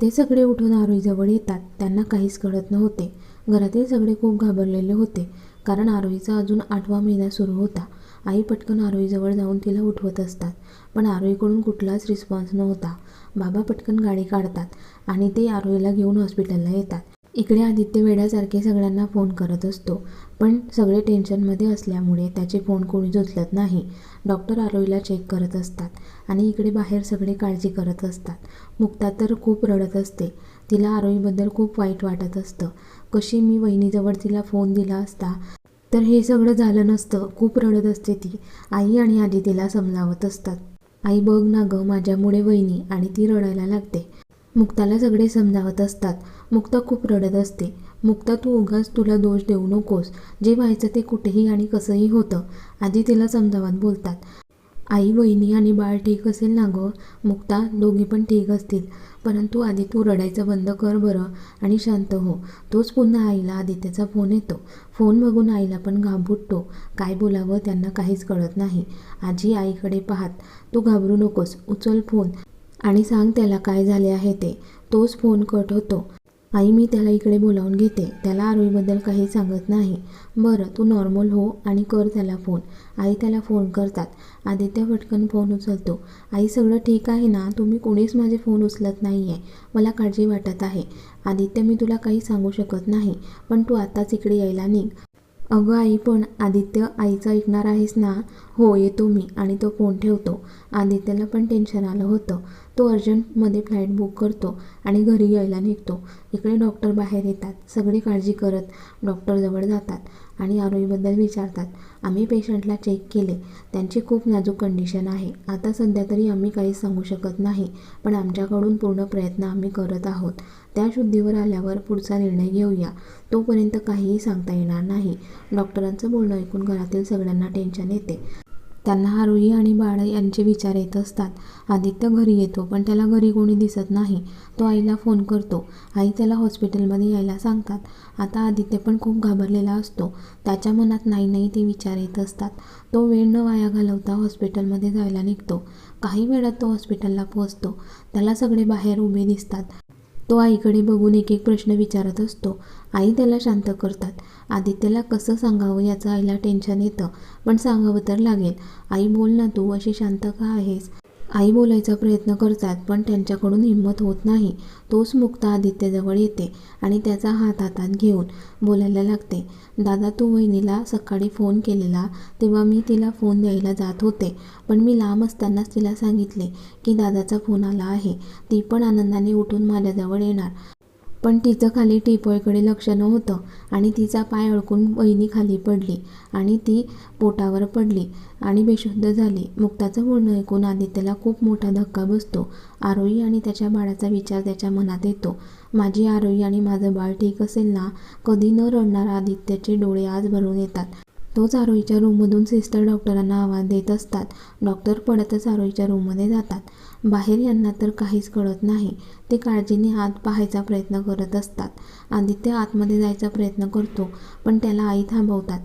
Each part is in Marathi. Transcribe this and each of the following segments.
ते सगळे उठून आरोहीजवळ येतात. त्यांना काहीच कळत नव्हते. घरातील सगळे खूप घाबरलेले होते. कारण आरोहीचा अजून आठवा महिना सुरू होता. आई पटकन आरोहीजवळ जाऊन तिला उठवत असतात. पण आरोहीकडून कुठलाच रिस्पॉन्स नव्हता. बाबा पटकन गाडी काढतात आणि ते आरोहीला घेऊन हॉस्पिटलला येतात. इकडे आदित्य वेड्यासारखे सगळ्यांना फोन करत असतो. पण सगळे टेन्शनमध्ये असल्यामुळे त्याचे फोन कोणीच उचलत नाही. डॉक्टर आरोईला चेक करत असतात आणि इकडे बाहेर सगळे काळजी करत असतात. मुक्ता तर खूप रडत असते. तिला आरोईबद्दल खूप वाईट वाटत असतं. कशी मी वहिनीजवळ तिला फोन दिला असता तर हे सगळं झालं नसतं. खूप रडत असते ती. आई आणि आजी तिला समजावत असतात. आई बघ ना गं माझ्यामुळे वहिनी आणि ती रडायला लागते. मुक्ताला सगळे समजावत असतात. मुक्ता खूप रडत असते. मुक्ता तू उगाच तुला दोष देऊ नकोस. जे व्हायचं ते कुठेही आणि कसंही होतं. आधी तिला समजावत बोलतात. आई वहिनी आणि बाळ ठीक असेल ना गं? मुक्ता दोघे पण ठीक असतील. परंतु आधी तू रडायचं बंद कर बरं आणि शांत हो. तोच पुन्हा आईला आदित्यचा फोन येतो. फोन बघून आईला पण घाबुटतो काय बोलावं त्यांना काहीच कळत नाही. आजी आईकडे पाहत तू घाबरू नकोस. उचल फोन आणि सांग त्याला काय झाले आहे ते. तोच फोन कट होतो. आई मी त्याला इकडे बोलावून घेते. त्याला आरोहीबद्दल काही सांगत नाही. बरं तू नॉर्मल हो आणि कर त्याला फोन आई त्याला फोन करतात. आदित्य पटकन फोन उचलतो. आई सगळं ठीक आहे ना? तुम्ही कोणीच माझे फोन उचलत नाही आहे मला काळजी वाटत आहे. आदित्य मी तुला काही सांगू शकत नाही. पण तू आत्ताच इकडे यायला निघ. अगं आई पण आदित्य आईचं ऐकणार आहेस ना? हो येतो मी आणि तो फोन ठेवतो. आदित्यला पण टेन्शन आलं होतं. तो अर्जंटमध्ये फ्लाईट बुक करतो आणि घरी यायला निघतो. इकडे डॉक्टर बाहेर येतात. सगळी काळजी करत डॉक्टरजवळ जातात. आणि आरोग्यबद्दल विचारतात. आम्ही पेशंटला चेक केले. त्यांची खूप नाजूक कंडिशन आहे. आता सध्या तरी आम्ही काही सांगू शकत नाही पण आमच्याकडून पूर्ण प्रयत्न आम्ही करत आहोत. त्या शुद्धीवर आल्यावर पुढचा निर्णय घेऊया. तोपर्यंत काहीही सांगता येणार नाही. डॉक्टरांचं बोलणं ऐकून घरातील सगळ्यांना टेन्शन येते. त्यांना आरोही आणि बाळ यांचे विचार येत असतात. आदित्य घरी येतो पण त्याला घरी कोणी दिसत नाही. तो आईला फोन करतो. आई त्याला हॉस्पिटलमध्ये यायला सांगतात. आता आदित्य पण खूप घाबरलेला असतो. त्याच्या मनात नाही नाही ते विचार येत असतात. तो वेळ न वाया घालवता हॉस्पिटलमध्ये जायला निघतो. काही वेळात तो हॉस्पिटलला पोहोचतो. त्याला सगळे बाहेर उभे दिसतात. तो आईकडे बघून एक एक प्रश्न विचारत असतो. आई त्याला शांत करतात. आदित्यला कसं सांगावं याचं आईला टेन्शन येतं पण सांगावं तर लागेल. आई बोल ना तू अशी शांत का आहेस? आई बोलायचा प्रयत्न करतात पण त्यांच्याकडून हिंमत होत नाही. तोच मुक्ता आदित्यजवळ येते आणि त्याचा हात हातात घेऊन बोलायला लागते. दादा तू वहिनीला सकाळी फोन केलेला तेव्हा मी तिला फोन द्यायला जात होते पण मी लांब असतानाच तिला सांगितले की दादाचा फोन आला आहे. ती पण आनंदाने उठून माझ्याजवळ येणार. पण तिचं खाली टिपॉयकडे लक्ष नव्हतं आणि तिचा पाय अडकून वहिनी खाली पडली आणि ती पोटावर पडली आणि बेशुद्ध झाली. मुक्ताचं बोलणं ऐकून आदित्यला खूप मोठा धक्का बसतो. आरोही आणि त्याच्या बाळाचा विचार त्याच्या मनात येतो. माझी आरोही आणि माझं बाळ ठीक असेल ना? कधी न रडणारा आदित्यचे डोळे आज भरून येतात. तोच आरोहीच्या रूममधून सिस्टर डॉक्टरांना आवाज देत असतात. डॉक्टर पडतच आरोहीच्या रूममध्ये जातात. बाहेर यांना तर काहीच कळत नाही. ते काळजीने आत पाहायचा प्रयत्न करत असतात. आदित्य आतमध्ये जायचा प्रयत्न करतो पण त्याला आई थांबवतात.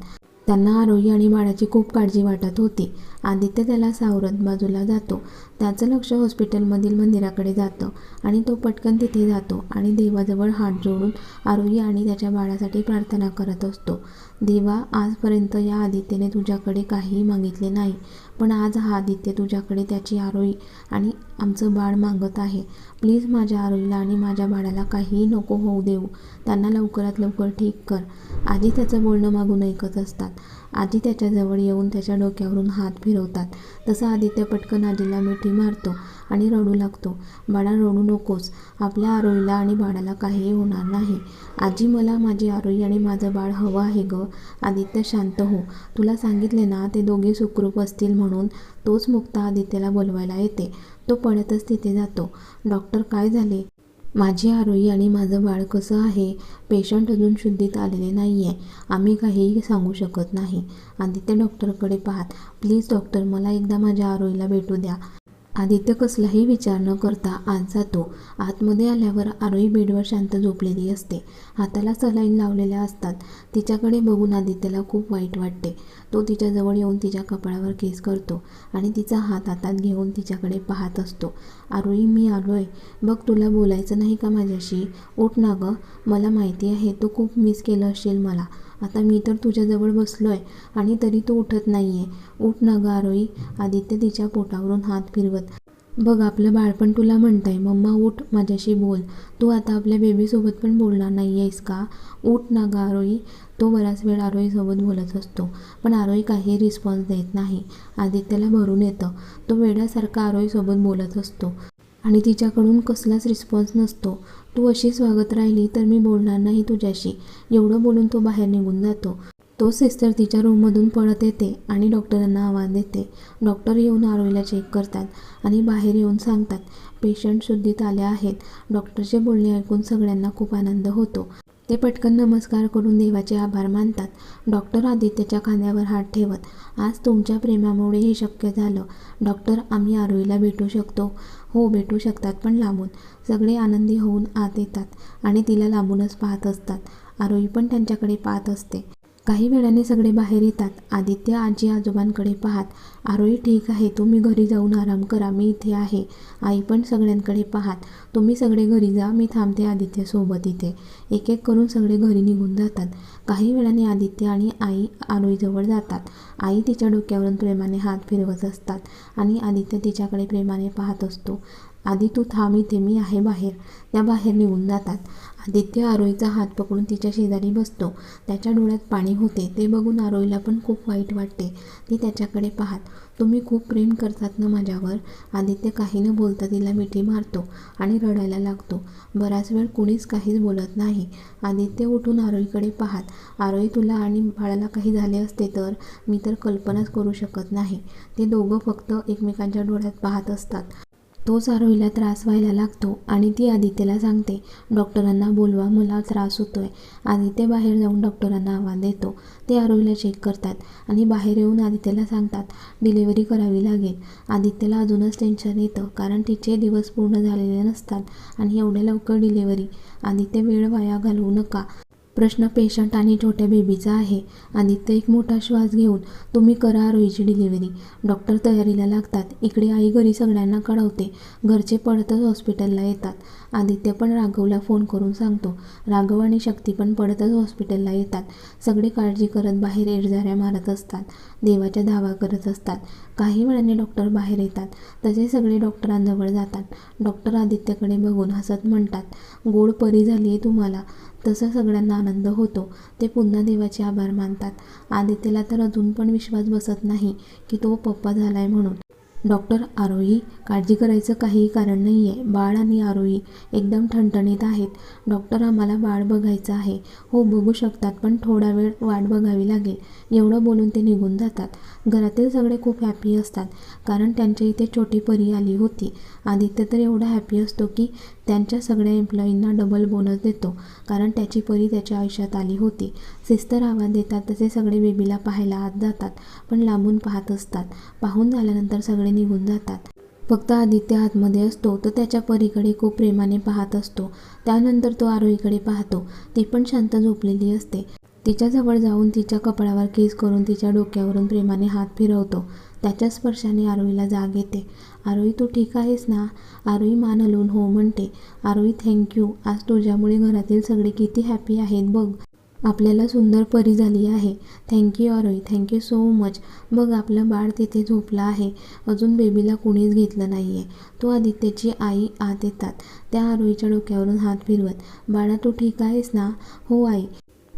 त्यांना आरोही आणि बाळाची खूप काळजी वाटत होती. आदित्य त्याला सावरत बाजूला जातो. त्याचं लक्ष हॉस्पिटलमधील मंदिराकडे जातं आणि तो पटकन तिथे जातो आणि देवाजवळ हात जोडून आरोही आणि त्याच्या बाळासाठी प्रार्थना करत असतो. देवा आजपर्यंत या आदित्यने तुझ्याकडे काहीही मागितले नाही पण आज हा आदित्य तुझ्याकडे त्याची आरोही आणि आमचं बाळ मागत आहे. प्लीज माझ्या आरोहीला आणि माझ्या बाळाला काहीही नको होऊ देऊ. त्यांना लवकरात लवकर ठीक कर. आधी त्याचं बोलणं मागून ऐकत असतात. आजी त्याच्याजवळ येऊन त्याच्या डोक्यावरून हात फिरवतात. तसं आदित्य पटकन आजीला मिठी मारतो आणि रडू लागतो. बाळा रडू नकोस. आपल्या आरोईला आणि बाळाला काहीही होणार नाही. आजी मला माझी आरोई आणि माझं बाळ हवं आहे गं. आदित्य शांत हो. तुला सांगितले ना ते दोघे सुखरूप असतील म्हणून तोच मुक्ता आदित्यला बोलवायला येते. तो पडतच तिथे जातो. डॉक्टर काय झाले? माझी आरोही आणि माझं बाळ कसं आहे? पेशंट अजून शुद्धीत आलेले नाही आहे आम्ही काहीही सांगू शकत नाही. आदित्य डॉक्टरकडे पाहत प्लीज डॉक्टर मला एकदा माझ्या आरोहीला भेटू द्या. आदित्य कसलाही विचार न करता आत जातो. आतमध्ये आल्यावर आरोही बेडवर शांत झोपलेली असते. हाताला सलाईन लावलेल्या असतात. तिच्याकडे बघून आदित्यला खूप वाईट वाटते. तो तिच्याजवळ येऊन तिच्या कपाळावर केस करतो आणि तिचा हात हातात घेऊन तिच्याकडे पाहत असतो. आरोही मी आलोय. बघ तुला बोलायचं नाही का माझ्याशी? उठ ना गं. मला माहिती आहे तू खूप मिस केलं असेल मला. आता मी तर तुझ्याजवळ बसलो आहे आणि तरी तू उठत नाही आहे उठ ना गारोई आदित्य तिच्या पोटावरून हात फिरवत बघ आपलं बाळपण तुला म्हणतंय. मम्मा उठ माझ्याशी बोल. तू आता आपल्या बेबीसोबत पण बोलणार नाही आहेस का? उठ ना गा आरोई तो बराच वेळ आरोईसोबत बोलत असतो पण आरोई काही रिस्पॉन्स देत नाही. आदित्यला भरून येतं. तो वेड्यासारखा आरोईसोबत बोलत असतो आणि तिच्याकडून कसलाच रिस्पॉन्स नसतो. तू अशीच वागत राहिली तर मी बोलणार नाही तुझ्याशी. एवढं बोलून तो बाहेर निघून जातो. तो सिस्टर तिच्या रूममधून पळत येते आणि डॉक्टरांना आवाज देते. डॉक्टर येऊन आरोग्याला चेक करतात आणि बाहेर येऊन सांगतात पेशंट शुद्धीत आल्या आहेत. डॉक्टरचे बोलणे ऐकून सगळ्यांना खूप आनंद होतो ते पटकन नमस्कार करून देवाचे आभार मानतात. डॉक्टर आदित्यच्या खांद्यावर हात ठेवत आज तुमच्या प्रेमामुळे हे शक्य झालं. डॉक्टर आम्ही आरोहीला भेटू शकतो. हो भेटू शकतात पण लांबून. सगळे आनंदी होऊन आत येतात आणि तिला लांबूनच पाहत असतात. आरोही पण त्यांच्याकडे पाहत असते. काही वेळाने सगळे बाहेर येतात. आदित्य आजी आजोबांकडे पाहात आरोही ठीक आहे तुम्ही घरी जाऊन आराम करा मी इथे आहे. आई पण सगळ्यांकडे पाहात तुम्ही सगळे घरी जा मी थांबते आदित्यसोबत इथे. एक एक करून सगळे घरी निघून जातात. काही वेळाने आदित्य आणि आई आरोहीजवळ जातात. आई तिच्या डोक्यावरून प्रेमाने हात फिरवत असतात आणि आदित्य तिच्याकडे प्रेमाने पाहत असतो. आधी तू थांब इथे मी आहे बाहेर. त्या बाहेर निघून जातात. आदित्य आरोहीचा हात पकडून तिच्या शेजारी बसतो. त्याच्या डोळ्यात पाणी होते. ते बघून आरोहीला पण खूप वाईट वाटते. ती त्याच्याकडे पाहत तुम्ही खूप प्रेम करतात ना माझ्यावर? आदित्य काही न बोलता तिला मिठी मारतो आणि रडायला लागतो. बराच वेळ कुणीच काहीच बोलत नाही. आदित्य उठून आरोहीकडे पाहत आरोही तुला आणि बाळाला काही झाले असते तर मी तर कल्पनाच करू शकत नाही. ते दोघं फक्त एकमेकांच्या डोळ्यात पाहत असतात. तोच आरोहीला त्रास व्हायला लागतो आणि ती आदित्यला सांगते डॉक्टरांना बोलवा मला त्रास होतोय. आदित्य बाहेर जाऊन डॉक्टरांना आवाज देतो. ते आरोहीला चेक करतात आणि बाहेर येऊन आदित्यला सांगतात डिलिव्हरी करावी लागेल. आदित्यला अजूनच टेन्शन येतं कारण तिचे दिवस पूर्ण झालेले नसतात आणि एवढ्या लवकर डिलिव्हरी आदित्य वेळ वाया घालवू नका. प्रश्न पेशंट आणि छोट्या बेबीचा आहे. आदित्य एक मोठा श्वास घेऊन तुम्ही करा आरोहीची डिलिव्हरी डॉक्टर तयारीला लागतात. इकडे आई घरी सगळ्यांना कळवते. घरचे पडतच हॉस्पिटलला येतात. आदित्य पण राघवला फोन करून सांगतो. राघव आणि शक्ती पण पडतच हॉस्पिटलला येतात. सगळे काळजी करत बाहेर येरझाऱ्या मारत असतात. देवाच्या धावा करत असतात. काही वेळाने डॉक्टर बाहेर येतात. तसे सगळे डॉक्टरांजवळ जातात. डॉक्टर आदित्यकडे बघून हसत म्हणतात गोड परी झाली आहे तुम्हाला. तसं सगळ्यांना आनंद होतो. ते पुन्हा देवाचे आभार मानतात. आदित्यला तर अजून पण विश्वास बसत नाही की तो पप्पा झालाय म्हणून. डॉक्टर आरोही काळजी करायचं काहीही कारण नाही आहे बाळ आणि आरोही एकदम ठणठणीत आहेत. डॉक्टर आम्हाला बाळ बघायचं आहे. हो बघू शकतात पण थोडा वेळ वाट बघावी लागेल. एवढं बोलून ते निघून जातात. घरातील सगळे खूप हॅपी असतात. कारण त्यांच्या इथे छोटी परी आली होती. आदित्य तर एवढा हॅपी असतो की त्यांच्या सगळ्या एम्प्लॉईंना डबल बोनस देतो. कारण त्याची परी त्याच्या आयुष्यात आली होती. सिस्टर आवाज देतात तसे सगळे बेबीला पाहायला आत जातात. पण लांबून पाहत असतात. पाहून झाल्यानंतर सगळे निघून जातात. फक्त आदित्य आतमध्ये असतो. तो त्याच्या परीकडे खूप प्रेमाने पाहत असतो. त्यानंतर तो आरोहीकडे पाहतो. ती पण शांत झोपलेली असते. तिच्याजवळ जाऊन तिच्या कपाळावर केस करून तिच्या डोक्यावरून प्रेमाने हात फिरवतो. त्याच्या स्पर्शाने आरोहीला जाग येते. आरोही तू ठीक आहेस ना? आरोही मान हलवून हो म्हणते. आरोही थँक्यू आज तुझ्यामुळे घरातील सगळे किती हॅपी आहेत बघ. आपल्याला सुंदर परी झाली आहे. Thank you Aarohi. Thank you so much बघ आपलं बाळ तिथे झोपलं आहे. अजून बेबीला कुणीच घेतलं नाही आहे तो आदित्यची आई आत येतात. त्या आरोहीच्या डोक्यावरून हात फिरवत बाळा तू ठीक आहेस ना? हो आई.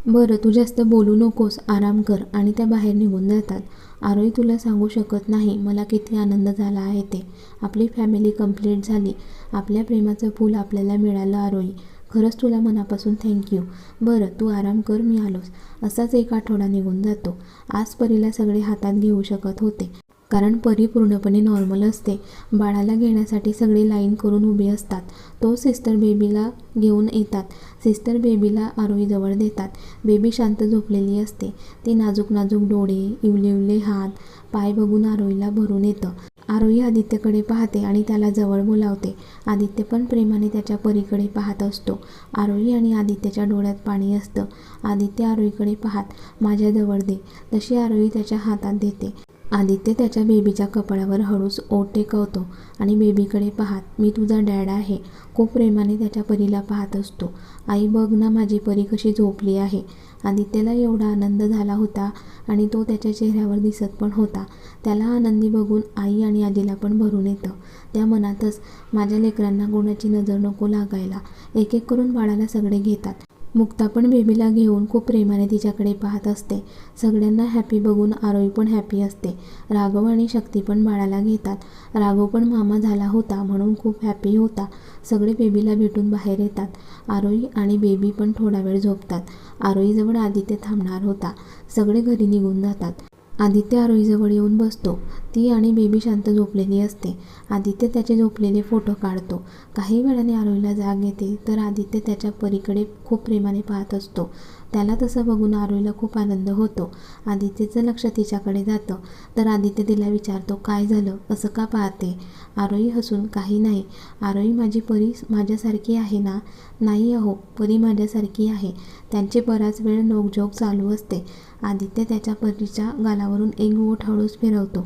बरं तू जास्त बोलू नकोस आराम कर आणि त्या बाहेर निघून जातात. आरोही तुला सांगू शकत नाही मला किती आनंद झाला आहे ते. आपली फॅमिली कंप्लीट झाली. आपल्या प्रेमाचं फूल आपल्याला मिळालं आरोही. खरंच तुला मनापासून थँक्यू बरं तू आराम कर मी आलोस असाच एक आठवडा निघून जातो. आज परीला सगळे हातात घेऊ शकत होते. कारण परी पूर्णपणे नॉर्मल असते. बाळाला घेण्यासाठी सगळे लाईन करून उभे असतात. तो सिस्टर बेबीला घेऊन येतात. सिस्टर बेबीला आरोईजवळ देतात. बेबी शांत झोपलेली असते. ती नाजूक नाजूक डोळे इवले इवले हात पाय बघून आरोहीला भरून येतं. आरोही आदित्यकडे पाहते आणि त्याला जवळ बोलावते. आदित्य पण प्रेमाने त्याच्या परीकडे पाहत असतो. आरोही आणि आदित्यच्या डोळ्यात पाणी असतं. आदित्य आरोहीकडे पाहत माझ्या जवळ दे. तशी आरोही त्याच्या हातात देते. आदित्य त्याच्या बेबीच्या कपाळावर हळूच ओठ टेकवतो आणि बेबीकडे पाहत मी तुझा डॅड आहे. खूप प्रेमाने त्याच्या परीला पाहत असतो. आई बघ ना माझी परी कशी झोपली आहे. आदित्यला एवढा आनंद झाला होता आणि तो त्याच्या चेहऱ्यावर दिसत पण होता. त्याला आनंदी बघून आई आणि आजीला पण भरून येतं. त्या मनातच माझ्या लेकरांना कोणाची नजर नको लागायला. एक एक करून बाळाला सगळे घेतात. मुक्ता पण बेबीला घेऊन खूप प्रेमाने तिच्याकडे पाहत असते. सगळ्यांना हॅपी बघून आरोही पण हॅपी असते. राघव आणि शक्ती पण बाळाला घेतात. राघव पण मामा झाला होता म्हणून खूप हॅपी होता. सगळे बेबीला भेटून बाहेर येतात. आरोही आणि बेबी पण थोडा वेळ झोपतात. आरोहीजवळ आदित्य थांबणार होता. सगळे घरी निघून जातात. आदित्य आरोहीजवळ येऊन बसतो. ती आणि बेबी शांत झोपलेली असते. आदित्य त्याचे झोपलेले फोटो काढतो. काही वेळाने आरोहीला जाग येते तर आदित्य त्याच्या परीकडे खूप प्रेमाने पाहत असतो. त्याला तसं बघून आरोहीला खूप आनंद होतो. आदित्यचं लक्ष तिच्याकडे जातं. तर आदित्य तिला विचारतो काय झालं? असं का पाहते? आरोई हसून काही नाही. आरोई माझी परी माझ्यासारखी आहे ना? नाही अहो परी माझ्यासारखी आहे. त्यांची बराच वेळ नोकझोक चालू असते. आदित्य त्याच्या परीच्या गालावरून एक ओठ हळूच फिरवतो.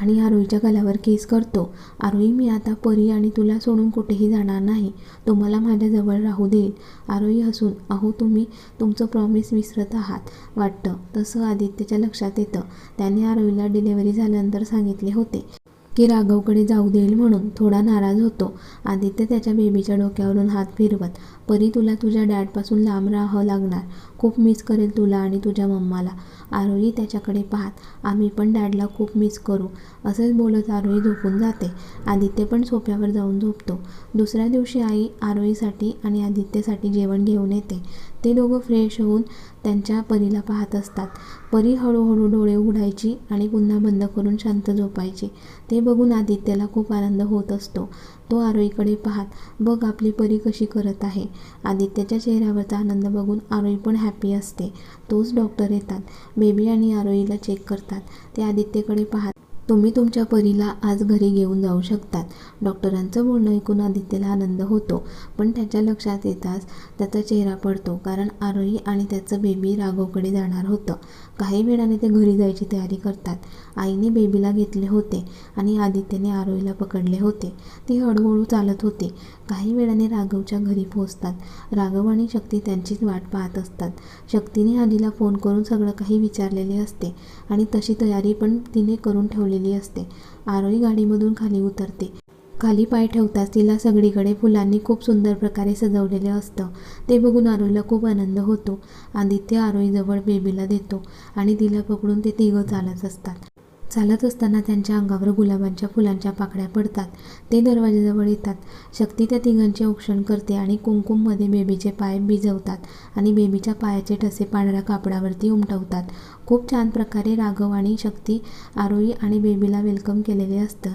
आणि आरोहीच्या गालावर केस करतो. आरोही मी आता परी आणि तुला सोडून कुठेही जाणार नाही. तुम्हाला माझ्याजवळ राहू देईल. आरोही हसून अहो तुम्ही तुमचं प्रॉमिस विसरत आहात वाटतं. तसं आदित्यच्या लक्षात येतं. त्याने आरोहीला डिलेवरी झाल्यानंतर सांगितले होते की राघवकडे जाऊ देईल म्हणून थोडा नाराज होतो. आदित्य त्याच्या बेबीच्या डोक्यावरून हात फिरवत परी तुला तुझ्या डॅडपासून लांब राहावं लागणार. खूप मिस करेल तुला आणि तुझ्या मम्माला. आरोही त्याच्याकडे पाहत आम्ही पण डॅडला खूप मिस करू. असंच बोलत आरोही झोपून जाते. आदित्य पण सोफ्यावर जाऊन झोपतो. दुसऱ्या दिवशी आई आरोहीसाठी आणि आदित्यसाठी जेवण घेऊन येते. ते दोघं फ्रेश होऊन त्यांच्या परीला पाहत असतात. परी हळूहळू डोळे उघडायची आणि पुन्हा बंद करून शांत झोपायची. ते बघून आदित्यला खूप आनंद होत असतो. तो आरोहीकडे पाहत बघ आपली परी कशी करत आहे. आदित्यच्या चेहऱ्यावरचा आनंद बघून आरोही पण हॅपी असते. तोच डॉक्टर येतात. बेबी आणि आरोहीला चेक करतात. ते आदित्यकडे पाहत तुम्ही तुमच्या परीला आज घरी घेऊन जाऊ शकतात. डॉक्टरांचं बोलणं ऐकून आदित्यला आनंद होतो. पण त्याच्या लक्षात येताच त्याचा चेहरा पडतो कारण आरोही आणि त्याचं बेबी राघवकडे जाणार होतं. काही वेळाने ते घरी जायची तयारी करतात. आईने बेबीला घेतले होते आणि आदित्यने आरोहीला पकडले होते. ती हळूहळू चालत होती. काही वेळाने राघवच्या घरी पोहोचतात. राघव आणि शक्ती त्यांचीच वाट पाहत असतात. शक्तीने आजीला फोन करून सगळं काही विचारलेले असते आणि तशी तयारी पण तिने करून ठेवलेली असते. आरोही गाडीमधून खाली उतरते. खाली पाय ठेवताच तिला सगळीकडे फुलांनी खूप सुंदर प्रकारे सजवलेलं असतं. ते बघून आरोहीला खूप आनंद होतो. आदित्य आरोहीजवळ बेबीला देतो आणि तिला पकडून ते तिघं चालत असतात. चालत असताना त्यांच्या अंगावर गुलाबांच्या फुलांच्या पाकळ्या पडतात. ते दरवाजाजवळ येतात. शक्ती त्या तिघांचे औक्षण करते आणि कुंकुममध्ये बेबीचे पाय भिजवतात आणि बेबीच्या पायाचे ठसे पांढऱ्या कापडावरती उमटवतात. खूप छान प्रकारे राघव आणि शक्ती आरोही आणि बेबीला वेलकम केलेले असतं.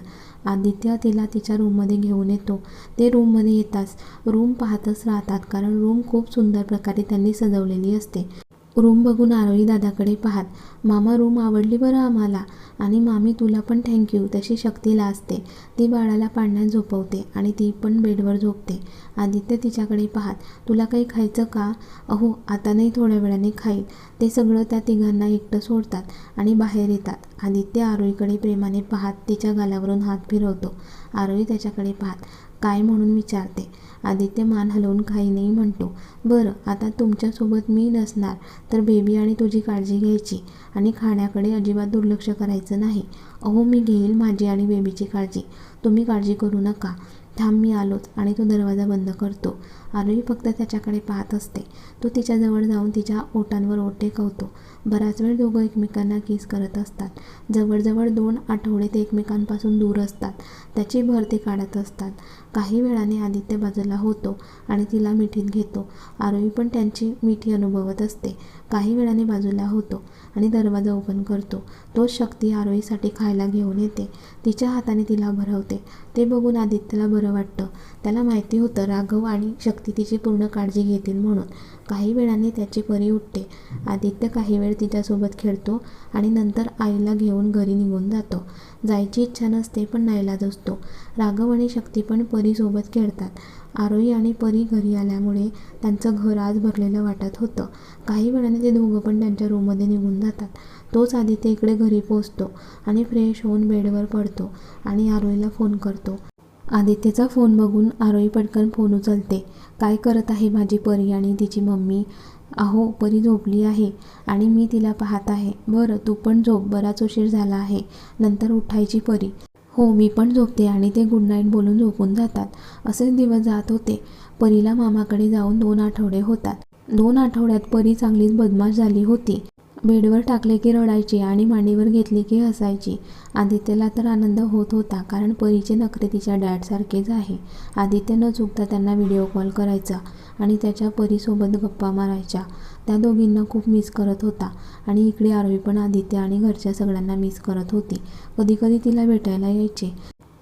आदित्य तिला तिच्या रूममध्ये घेऊन येतो. ते रूममध्ये येताच रूम पाहतच राहतात कारण रूम खूप सुंदर प्रकारे त्यांनी सजवलेली असते. रूम बघून आरोही दादाकडे पाहत मामा रूम आवडली बरं आम्हाला. आणि मामी तुला पण थँक्यू तशी शक्तीला असते ती बाळाला पाडण्यात झोपवते आणि ती पण बेडवर झोपते. आदित्य तिच्याकडे पाहत तुला काही खायचं का? अहो आता नाही थोड्या वेळाने खाईल. ते सगळं त्या तिघांना एकटं सोडतात आणि बाहेर येतात. आदित्य आरोहीकडे प्रेमाने पाहत तिच्या गालावरून हात फिरवतो. आरोही त्याच्याकडे पाहत काय म्हणून विचारते? आदित्य मान हलवून काही नाही म्हणतो. बरं आता तुमच्यासोबत मी नसणार तर बेबी आणि तुझी काळजी घ्यायची आणि खाण्याकडे अजिबात दुर्लक्ष करायचं नाही. अहो मी घेईल माझी आणि बेबीची काळजी. तुम्ही काळजी करू नका. थांब मी आलोच आणि तो दरवाजा बंद करतो. आरोही फक्त त्याच्याकडे पाहत असते. तो तिच्याजवळ जाऊन तिच्या ओटांवर ओटे टेकवतो बराच वेळ दोघं एकमेकांना किस करत असतात. जवळजवळ दोन आठवडे ते एकमेकांपासून दूर असतात. त्याची भर ते काढत असतात. काही वेळाने आदित्य बाजूला होतो आणि तिला मिठीत घेतो. आरोही पण त्यांची मिठी अनुभवत असते. काही वेळाने बाजूला होतो आणि दरवाजा ओपन करतो. तोच शक्ती आरोहीसाठी खायला घेऊन येते. तिच्या हाताने तिला भरवते. ते बघून आदित्यला बरं वाटतं. त्याला माहिती होतं राघव आणि शक्ती तिची पूर्ण काळजी घेतील म्हणून. काही वेळाने त्याची परी उठते. आदित्य काही वेळ तिच्यासोबत खेळतो आणि नंतर आईला घेऊन घरी निघून जातो. जायची इच्छा नसते पण नाईलाज असतो राघव आणि शक्ती पण परीसोबत खेळतात. आरोही आणि परी घरी आल्यामुळे त्यांचं घर आज भरलेलं वाटत होतं. काही वेळाने ते दोघं पण त्यांच्या रूममध्ये निघून जातात. तोच आदित्य इकडे घरी पोचतो आणि फ्रेश होऊन बेडवर पडतो आणि आरोहीला फोन करतो. आदित्यचा फोन बघून आरोही पटकन फोन उचलते. काय करत आहे माझी परी आणि तिची मम्मी? अहो परी झोपली आहे आणि मी तिला पाहत आहे. बरं तू पण झोप. बराच उशीर झाला आहे. नंतर उठायची परी. हो मी पण झोपते आणि ते गुड नाईट बोलून झोपून जातात. असेच दिवस जात होते. परीला मामाकडे जाऊन दोन आठवडे होतात. दोन आठवड्यात परी चांगलीच बदमाश झाली होती. बेडवर टाकले की रडायची आणि मांडीवर घेतली की हसायची. आदित्यला तर आनंद होत होता कारण परीचे नखरे तिच्या डॅडसारखेच आहे. आदित्य न चुकता त्यांना व्हिडिओ कॉल करायचा आणि त्याच्या परीसोबत गप्पा मारायच्या. त्या दोघींना खूप मिस करत होता आणि इकडे आरोही पण आदित्य आणि घरच्या सगळ्यांना मिस करत होती. कधीकधी तिला भेटायला यायचे.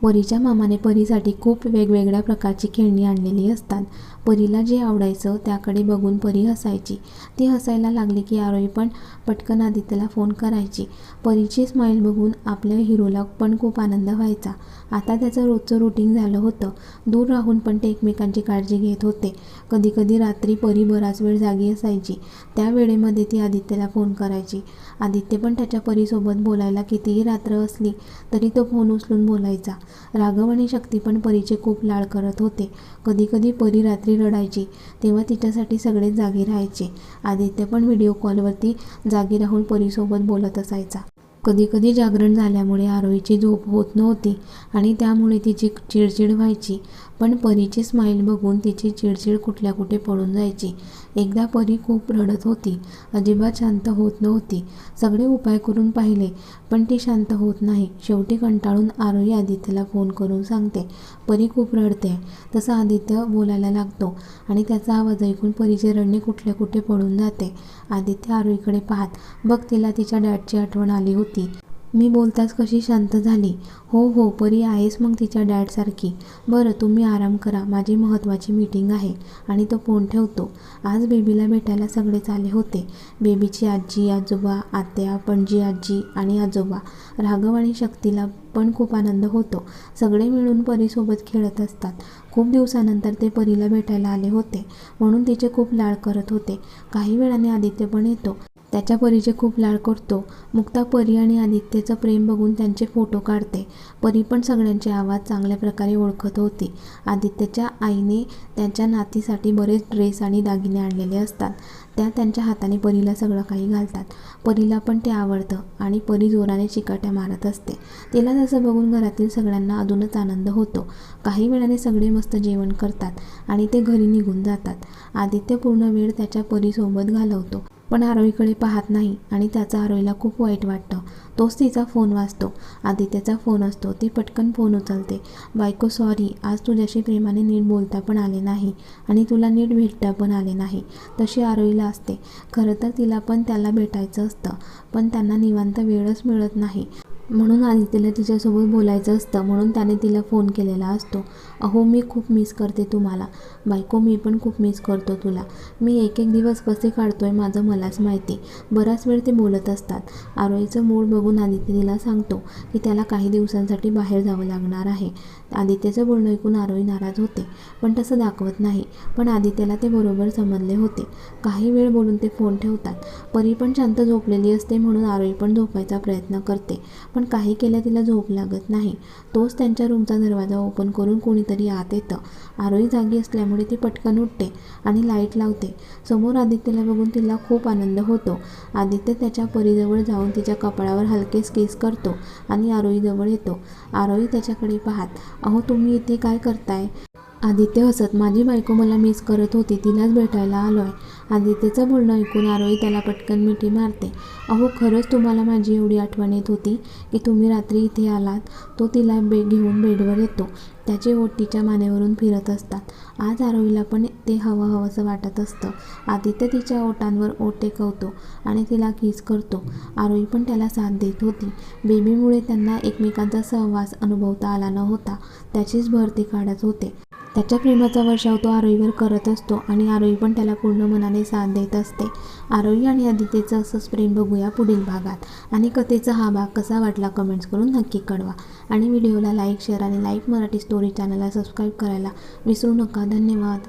परीच्या मामाने परीसाठी खूप वेगवेगळ्या प्रकारची खेळणी आणलेली असतात. परीला जे आवडायचं त्याकडे बघून परी हसायची. ती हसायला लागली की आरोही पण पटकन आदित्यला फोन करायची. परीची स्माईल बघून आपल्या हिरोला पण खूप आनंद व्हायचा. आता त्याचं रोजचं रुटीन झालं होतं. दूर राहून पण ते एकमेकांची काळजी घेत होते. कधीकधी रात्री परी बराच वेळ जागी असायची. त्या वेळेमध्ये ती आदित्यला फोन करायची. आदित्य पण त्याच्या परीसोबत बोलायला कितीही रात्र असली तरी तो फोन उचलून बोलायचा. राघव आणि शक्ती पण परीचे खूप लाड करत होते. कधीकधी परी रात्री रडायची. तेव्हा तिच्यासाठी सगळे जागी राहायचे. आदित्य पण व्हिडिओ कॉलवरती जागी राहून परीसोबत बोलत असायचा. कधीकधी जागरण झाल्यामुळे आरोहीची झोप होत नव्हती आणि त्यामुळे तिची चिडचिड व्हायची. पण परीची स्माईल बघून तिची चिडचिड कुठल्या कुठे पडून जायची. एकदा परी खूप रडत होती. अजिबात शांत होत नव्हती. सगळे उपाय करून पाहिले पण ती शांत होत नाही. शेवटी कंटाळून आरोही आदित्यला फोन करून सांगते परी खूप रडते तसं आदित्य बोलायला लागतो आणि त्याचा आवाज ऐकून परीचे रडणे कुठल्या कुठे पडून जाते. आदित्य आरोहीकडे पाहत बघ तिला तिच्या डॅडची आठवण आली होती. मी बोलताच कशी शांत झाली. हो हो परी आहेस मग तिच्या डॅडसारखी. बरं तुम्ही आराम करा. माझी महत्त्वाची मीटिंग आहे आणि तो फोन ठेवतो. आज बेबीला भेटायला सगळेच आले होते. बेबीची आजी आजोबा आत्या पणजी आजी आणि आजोबा. राघव आणि शक्तीला पण खूप आनंद होतो. सगळे मिळून परीसोबत खेळत असतात. खूप दिवसानंतर ते परीला भेटायला आले होते. म्हणून तिचे खूप लाड करत होते. काही वेळाने आदित्य पण येतो. त्याच्या परीचे खूप लाड करतो. मुक्ता परी आणि आदित्यचं प्रेम बघून त्यांचे फोटो काढते. परी पण सगळ्यांचे आवाज चांगल्या प्रकारे ओळखत होती. आदित्यच्या आईने त्यांच्या नातीसाठी बरेच ड्रेस आणि दागिने आणलेले असतात. त्या त्यांच्या हाताने परीला सगळं काही घालतात. परीला पण ते आवडतं आणि परी जोराने चिकाट्या मारत असते. तिला तसं बघून घरातील सगळ्यांना अजूनच आनंद होतो. काही वेळाने सगळे मस्त जेवण करतात आणि ते घरी निघून जातात. आदित्य पूर्ण वेळ त्याच्या परीसोबत घालवतो. पण आरोहीकडे पाहत नाही आणि त्याचा आरोहीला खूप वाईट वाटतं. तोच तिचा फोन वाचतो आदित्यचा फोन असतो. ती पटकन फोन उचलते. बायको सॉरी आज तुझ्याशी प्रेमाने नीट बोलता पण आले नाही आणि तुला नीट भेटता पण आले नाही. तशी आरोहीला असते. खरं तर तिला पण त्याला भेटायचं असतं पण त्यांना निवांत वेळच मिळत नाही. म्हणून आदित्यला तिच्यासोबत बोलायचं असतं. म्हणून त्याने तिला फोन केलेला असतो. अहो मी खूप मिस करते तुम्हाला. बायको मी पण खूप मिस करतो तुला. मी एक एक दिवस कसे काढतोय माझं मलाच माहिती. बराच वेळ ते बोलत असतात. आरोहीचं मूड बघून आदित्य तिला सांगतो की त्याला काही दिवसांसाठी बाहेर जावं लागणार आहे. आदित्यचं बोलणं ऐकून आरोही नाराज होते पण तसं दाखवत नाही. पण आदित्यला ते बरोबर समजले होते. काही वेळ बोलून ते फोन ठेवतात. परी पण शांत झोपलेली असते म्हणून आरोही पण झोपायचा प्रयत्न करते. पण काही केल्या तिला झोप लागत नाही. तोच त्यांच्या रूमचा दरवाजा ओपन करून कोणी तरी आत येतं. आरोही जागी असल्यामुळे ती पटकन उठते आणि लाइट लावते. समोर आदित्यला बघून तिला खूप आनंद होतो. आदित्य त्याच्या परीजवळ जाऊन तिच्या कपाळावर हलकेच केस करतो आणि आरोहीजवळ येतो. आरोही त्याच्याकडे पाहत अहो तुम्ही इथे काय करताय? आदित्य हसत माझी बायको मला मिस करत होती तिलाच भेटायला आलो आहे आदित्यचं बोलणं ऐकून आरोही त्याला पटकन मिठी मारते. अहो खरंच तुम्हाला माझी एवढी आठवण येत होती की तुम्ही रात्री इथे आलात? तो तिला बे घेऊन बेडवर येतो. त्याचे ओटीच्या तिच्या मानेवरून फिरत असतात. आज आरोहीला पण ते हवं हवंसं वाटत असतं. आदित्य तिच्या ओटांवर ओटे टेकवतो आणि तिला किस करतो. आरोही पण त्याला साथ देत होती. बेबीमुळे त्यांना एकमेकांचा सहवास अनुभवता आला नव्हता. त्याचीच भर ते काढत होते. त्याच्या प्रेमाचा वर्षाव तो आरोहीवर करत असतो आणि आरोही पण त्याला पूर्ण मनाने साथ देत असते. आरोही आणि आदित्यचं असंच प्रेम बघूया पुढील भागात. आणि कथेचा हा भाग कसा वाटला कमेंट्स करून नक्की कळवा. आणि व्हिडिओला लाईक शेअर आणि लाईक मराठी स्टोरी चॅनलला सबस्क्राईब करायला विसरू नका. धन्यवाद.